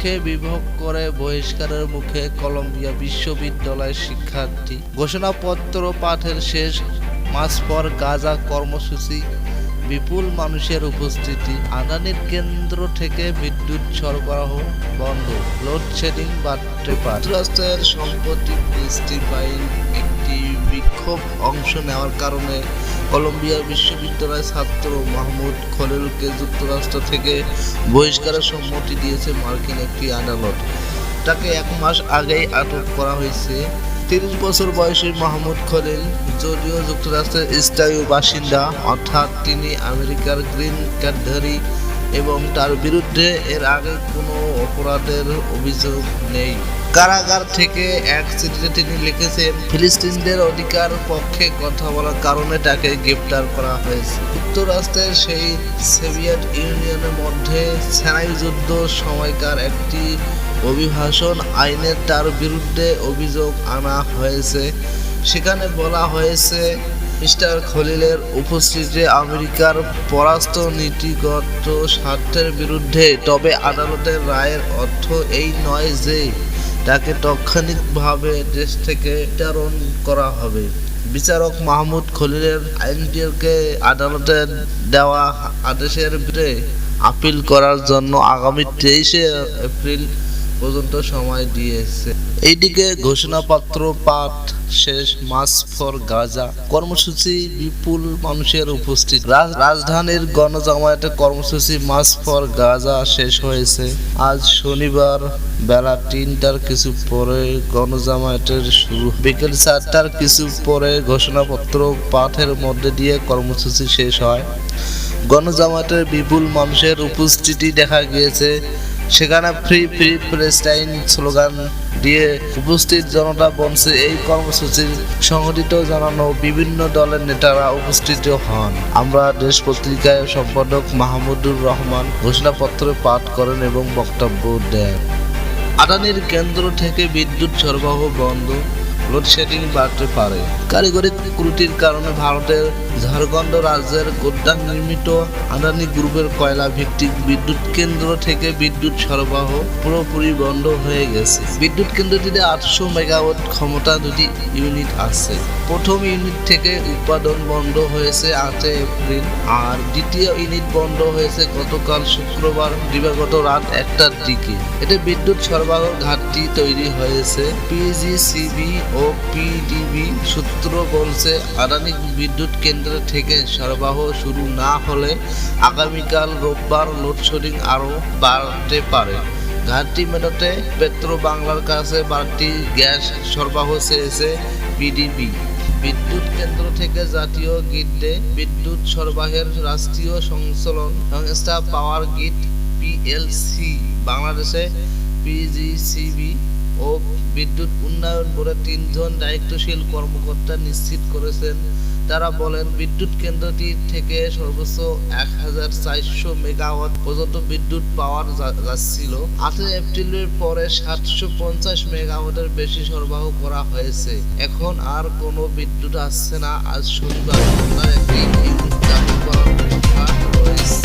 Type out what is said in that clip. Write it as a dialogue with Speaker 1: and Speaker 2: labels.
Speaker 1: মুখে বিভোগ করে বহিষ্কারের মুখে কলম্বিয়া বিশ্ববিদ্যালয়ের শিক্ষার্থী। ঘোষণাপত্র পাঠের শেষ মাস পর গাজা কর্মসূচি, বিপুল মানুষের উপস্থিতি, আদানির কেন্দ্র থেকে বিদ্যুৎ সরবরাহ বন্ধ, লোডশেডিং বাড়তে পারে। যুক্তরাষ্ট্রের সম্পত্তি বিক্ষোভ অংশ নেওয়ার কারণে কলম্বিয়া বিশ্ববিদ্যালয়ের ছাত্র মাহমুদ খলিলকে যুক্তরাষ্ট্র থেকে বহিষ্কারের সম্মতি দিয়েছে মার্কিন একটি আদালত। তাকে এক মাস আগেই আটক করা হয়েছে। তিরিশ বছর বয়সী মাহমুদ খলিল যদিও যুক্তরাষ্ট্রের স্থায়ী বাসিন্দা, অর্থাৎ তিনি আমেরিকার গ্রিন কার্ডধারী এবং তার বিরুদ্ধে এর আগে কোনো অপরাধের অভিযোগ নেই। কারাগার থেকে এক চিঠিতে তিনি লিখেছেন, ফিলিস্তিনদের অধিকার পক্ষে কথা বলার কারণে তাকে গ্রেপ্তার করা হয়েছে। যুক্তরাষ্ট্রের সেই সোভিয়েত ইউনিয়নের মধ্যে সেনাই যুদ্ধ সময়কার একটি অভিভাষণ আইনে তার বিরুদ্ধে অভিযোগ আনা হয়েছে। সেখানে বলা হয়েছে, মিস্টার খলিলের উপস্থিতিতে আমেরিকার পরাস্ত নীতিগত স্বার্থের বিরুদ্ধে তবে আদালতের রায়ের অর্থ এই নয় যে তাকে তাৎক্ষণিকভাবে দেশ থেকে প্রেরণ করা হবে। বিচারক মাহমুদ খলিলের আইনটিকে আদালতের দেওয়া আদেশের বিরুদ্ধে আপিল করার জন্য আগামী তেইশে এপ্রিল পর্যন্ত সময় দিয়েছে। এইদিকে ঘোষণাপত্র পাঠ শেষ মাস ফর গাজা। কর্মসূচি বিপুল মানুষের উপস্থিত। রাজ- রাজধানীর গণজামায়াতে কর্মসূচি মাস ফর গাজা শেষ হয়েছে। আজ শনিবার বেলা তিনটার কিছু পরে গণজামায়াতের শুরু। বিকেল চারটার কিছু পরে ঘোষণাপত্র পাঠের মধ্যে দিয়ে কর্মসূচি শেষ হয়। গণজামায়াতের বিপুল মানুষের উপস্থিতি দেখা গিয়েছে। সেখানে ফ্রি ফ্রি প্রেস্টাইন স্লোগান দিয়ে উপস্থিত জনতা বলছে এই কর্মসূচির সংগঠিত জানানো বিভিন্ন দলের নেতারা উপস্থিত হন। আমরা দেশ পত্রিকায় সম্পাদক মাহমুদুর রহমান ঘোষণাপত্র পাঠ করেন এবং বক্তব্য দেন। আদানির কেন্দ্র থেকে বিদ্যুৎ সরবরাহ বন্ধ। লোডশেডিং বাড়তে পারে। কারিগরি ত্রুটির কারণে ভারতের ঝাড়খণ্ড রাজ্যের গোড্ডা নির্মিত আদানি গ্রুপের কয়লা ভিত্তিক বিদ্যুৎ কেন্দ্র থেকে বিদ্যুৎ সরবরাহ পুরোপুরি বন্ধ হয়ে গেছে। বিদ্যুৎ কেন্দ্রটিতে আটশো মেগাওয়াট ক্ষমতা দুটি ইউনিট আছে। প্রথম ইউনিট থেকে উৎপাদন বন্ধ হয়েছে আটই এপ্রিল, আর দ্বিতীয় ইউনিট বন্ধ হয়েছে গতকাল শুক্রবার দিবাগত রাত একটার দিকে। এতে বিদ্যুৎ সরবরাহ ঘাটতি তৈরি হয়েছে। পিজিসিবি ও পিডিবি সূত্র বলছে আদানি বিদ্যুৎ কেন্দ্র থেকে সরবরাহ শুরু না হলে আগামীকাল রোববার লোডশেডিং আরও বাড়তে পারে। ঘাটতি মেটাতে পেট্রো বাংলার কাছে বাড়তি গ্যাস সরবরাহ চেয়েছে পিডিবি। বিদ্যুৎ কেন্দ্র থেকে জাতীয় গ্রিডে বিদ্যুৎ সরবরাহের রাষ্ট্রীয় সংকলন সংস্থা পাওয়ার গ্রিড পিএলসি। বাংলাদেশে পিজিসিবি ও বিদ্যুৎ উন্নয়ন বোর্ডের তিনজন দায়িত্বশীল কর্মকর্তা নিশ্চিত করেছেন। তারা বলেন, বিদ্যুৎ কেন্দ্রটি থেকে সর্বোচ্চ এক হাজার চারশো মেগাওয়াট পর্যন্ত বিদ্যুৎ পাওয়ার যাচ্ছিল। আটই এপ্রিলের পরে সাতশো পঞ্চাশ মেগাওয়াটের বেশি সরবরাহ করা হয়েছে। এখন আর কোনো বিদ্যুৎ আসছে না। আজ শনিবার একটি